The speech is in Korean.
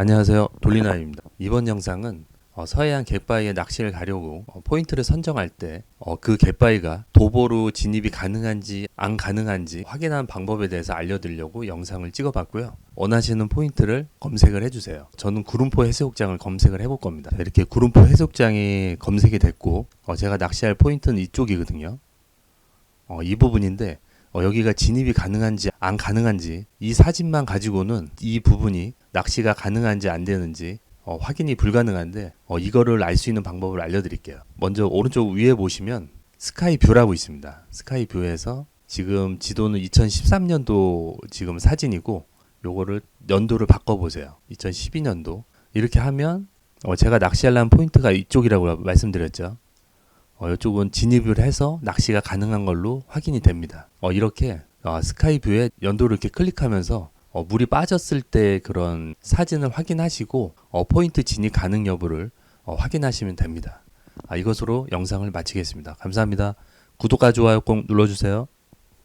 안녕하세요. 돌리나입니다. 이번 영상은 어, 서해안 갯바위에 낚시를 가려고 어, 포인트를 선정할 때 그 갯바위가 도보로 진입이 가능한지 안 가능한지 확인하는 방법에 대해서 알려드리려고 영상을 찍어봤고요. 원하시는 포인트를 검색을 해주세요. 저는 구름포 해수욕장을 검색을 해볼 겁니다. 이렇게 구름포 해수욕장이 검색이 됐고 어, 제가 낚시할 포인트는 이쪽이거든요. 어, 이 부분인데 어, 여기가 진입이 가능한지 안 가능한지 이 사진만 가지고는 이 부분이 낚시가 가능한지 안 되는지 어, 확인이 불가능한데 어, 이거를 알 수 있는 방법을 알려드릴게요. 먼저 오른쪽 위에 보시면 스카이 뷰라고 있습니다. 스카이 뷰에서 지금 지도는 2013년도 지금 사진이고 요거를 연도를 바꿔보세요. 2012년도 이렇게 하면 어, 제가 낚시하려는 포인트가 이쪽이라고 말씀드렸죠. 어, 이쪽은 진입을 해서 낚시가 가능한 걸로 확인이 됩니다. 어, 이렇게 어, 스카이 뷰에 연도를 이렇게 클릭하면서 어, 물이 빠졌을 때 그런 사진을 확인하시고 어, 포인트 진입 가능 여부를 어, 확인하시면 됩니다. 아, 이것으로 영상을 마치겠습니다. 감사합니다. 구독과 좋아요 꼭 눌러주세요.